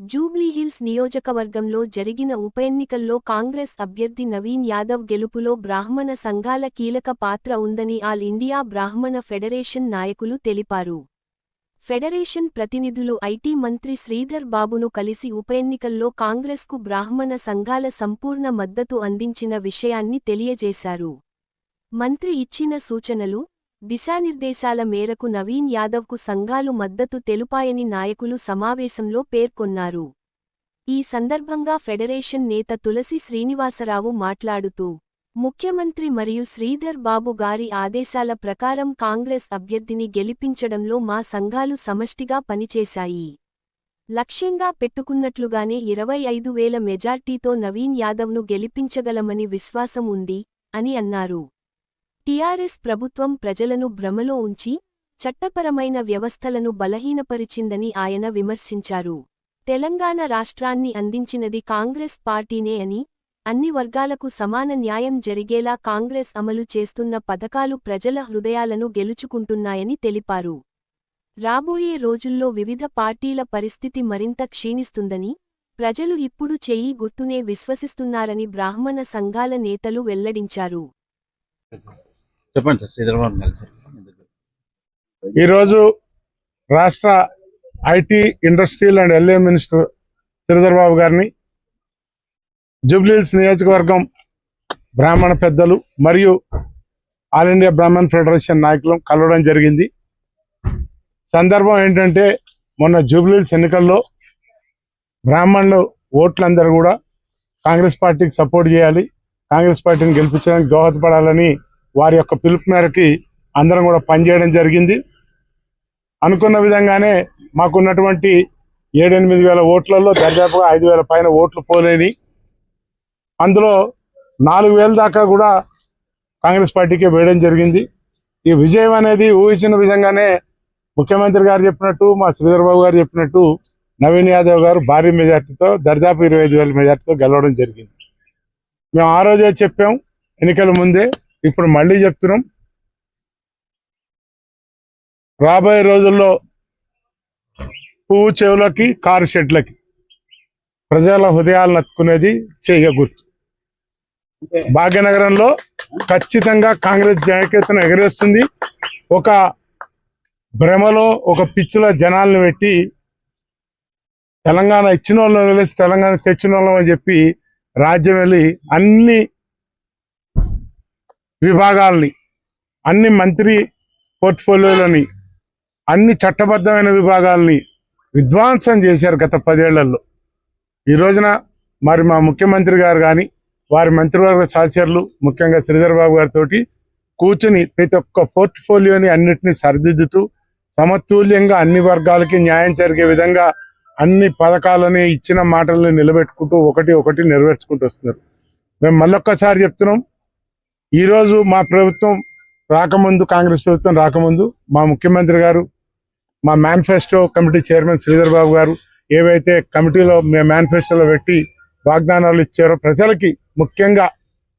జూబ్లీహిల్స్ నియోజకవర్గంలో జరిగిన ఉప ఎన్నికల్లో కాంగ్రెస్ అభ్యర్థి నవీన్ యాదవ్ గెలుపులో బ్రాహ్మణ సంఘాల కీలక పాత్ర ఉందని ఆల్ ఇండియా బ్రాహ్మణ ఫెడరేషన్ నాయకులు తెలిపారు. ఫెడరేషన్ ప్రతినిధులు ఐటీ మంత్రి శ్రీధర్ బాబును కలిసి ఉప ఎన్నికల్లో కాంగ్రెస్కు బ్రాహ్మణ సంఘాల సంపూర్ణ మద్దతు అందించిన విషయాన్ని తెలియజేశారు. మంత్రి ఇచ్చిన సూచనలు దిశానిర్దేశాల మేరకు నవీన్ యాదవ్కు సంఘాలు మద్దతు తెలుపాయని నాయకులు సమావేశంలో పేర్కొన్నారు. ఈ సందర్భంగా ఫెడరేషన్ నేత తులసి శ్రీనివాసరావు మాట్లాడుతూ ముఖ్యమంత్రి మరియు శ్రీధర్ బాబు గారి ఆదేశాల ప్రకారం కాంగ్రెస్ అభ్యర్థిని గెలిపించడంలో మా సంఘాలు సమష్టిగా పనిచేశాయి. లక్ష్యంగా పెట్టుకున్నట్లుగానే ఇరవై ఐదు వేల మెజార్టీతో నవీన్ యాదవ్ను గెలిపించగలమని విశ్వాసం ఉంది అని అన్నారు. టీఆర్ఎస్ ప్రభుత్వం ప్రజలను భ్రమలో ఉంచి చట్టపరమైన వ్యవస్థలను బలహీనపరిచిందని ఆయన విమర్శించారు. తెలంగాణ రాష్ట్రాన్ని అందించినది కాంగ్రెస్ పార్టీనే అని అన్ని వర్గాలకు సమాన న్యాయం జరిగేలా కాంగ్రెస్ అమలు చేస్తున్న పథకాలు ప్రజల హృదయాలను గెలుచుకుంటున్నాయని తెలిపారు. రాబోయే రోజుల్లో వివిధ పార్టీల పరిస్థితి మరింత క్షీణిస్తుందని ప్రజలు ఇప్పుడు చెయ్యి గుర్తునే విశ్వసిస్తున్నారని బ్రాహ్మణ సంఘాల నేతలు వెల్లడించారు. చెప్పండి సార్ శ్రీధర్ ఈరోజు రాష్ట్ర IT industrial and LA minister Sridharbabu గారిని జూబ్లీహిల్స్ నియోజకవర్గం బ్రాహ్మణ పెద్దలు మరియు ఆల్ ఇండియా బ్రాహ్మణ్ ఫెడరేషన్ నాయకులు కలవడం జరిగింది. సందర్భం ఏంటంటే మొన్న జూబ్లీహిల్స్ ఎన్నికల్లో బ్రాహ్మణులు ఓట్లందరూ కూడా కాంగ్రెస్ పార్టీకి సపోర్ట్ చేయాలి కాంగ్రెస్ పార్టీని గెలిపించడానికి దోహదపడాలని వారి యొక్క పిలుపు మేరకి అందరం కూడా పనిచేయడం జరిగింది. అనుకున్న విధంగానే మాకున్నటువంటి ఏడెనిమిది వేల ఓట్లలో దాదాపుగా ఐదు వేల పైన ఓట్లు పోలేని అందులో నాలుగు వేల దాకా కూడా కాంగ్రెస్ పార్టీకే వేయడం జరిగింది. ఈ విజయం అనేది ఊహించిన విధంగానే ముఖ్యమంత్రి గారు చెప్పినట్టు మా శ్రీధర్ బాబు గారు చెప్పినట్టు నవీన్ యాదవ్ గారు భారీ మెజార్టీతో దర్దాపు ఇరవై ఐదు వేల మెజార్టీతో గెలవడం జరిగింది. మేము ఆ రోజే చెప్పాం ఎన్నికల ముందే ఇప్పుడు మళ్ళీ చెప్తున్నాం. రాబోయే రోజుల్లో పువ్వు చెవులకి కారు షెడ్లకి ప్రజల హృదయాలను నత్తుకునేది చేయ గుర్తు. భాగ్యనగరంలో ఖచ్చితంగా కాంగ్రెస్ జయకేతను ఎగరేస్తుంది. ఒక భ్రమలో ఒక పిచ్చుల జనాలను పెట్టి తెలంగాణ ఇచ్చిన వాళ్ళని వదిలేసి తెలంగాణ తెచ్చిన వాళ్ళం అని చెప్పి రాజ్యం వెళ్ళి అన్ని విభాగాల్ని అన్ని మంత్రి పోర్ట్ఫోలియోలని అన్ని చట్టబద్ధమైన విభాగాల్ని విధ్వంసం చేశారు గత పదేళ్ళలో. ఈ రోజున మరి మా ముఖ్యమంత్రి గారు కానీ వారి మంత్రివర్గ సహచరులు ముఖ్యంగా శ్రీధర్ బాబు గారితో కూర్చుని ప్రతి ఒక్క పోర్ట్ఫోలియోని అన్నిటినీ సరిదిద్దుతూ సమతుల్యంగా అన్ని వర్గాలకి న్యాయం జరిగే విధంగా అన్ని పథకాలని ఇచ్చిన మాటలను నిలబెట్టుకుంటూ ఒకటి ఒకటి నెరవేర్చుకుంటూ వస్తున్నారు. మేము మళ్ళొక్కసారి చెప్తున్నాం ఈరోజు మా ప్రభుత్వం రాకముందు కాంగ్రెస్ ప్రభుత్వం రాకముందు మా ముఖ్యమంత్రి గారు మా manifesto committee chairman Sridhar Babu గారు ఏవైతే కమిటీలో మే మేనిఫెస్టోలో పెట్టి వాగ్దానాలు ఇచ్చారో ప్రజలకి ముఖ్యంగా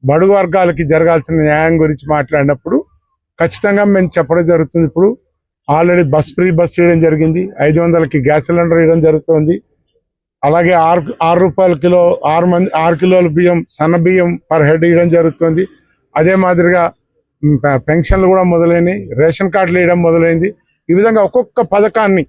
బడుగు వర్గాలకి జరగాల్సిన న్యాయం గురించి మాట్లాడినప్పుడు ఖచ్చితంగా మేము చెప్పడం జరుగుతుంది. ఇప్పుడు ఆల్రెడీ బస్ ఫ్రీ బస్ ఇవ్వడం జరిగింది. ఐదు వందలకి గ్యాస్ సిలిండర్ ఇవ్వడం జరుగుతుంది. అలాగే ఆరు ఆరు రూపాయల కిలో ఆరు మంది ఆరు కిలోల బియ్యం సన్న బియ్యం పర్ హెడ్ ఇవ్వడం జరుగుతుంది. అదే మాదిరిగా పెన్షన్లు కూడా మొదలైనవి రేషన్ కార్డులు వేయడం మొదలైంది. ఈ విధంగా ఒక్కొక్క పథకాన్ని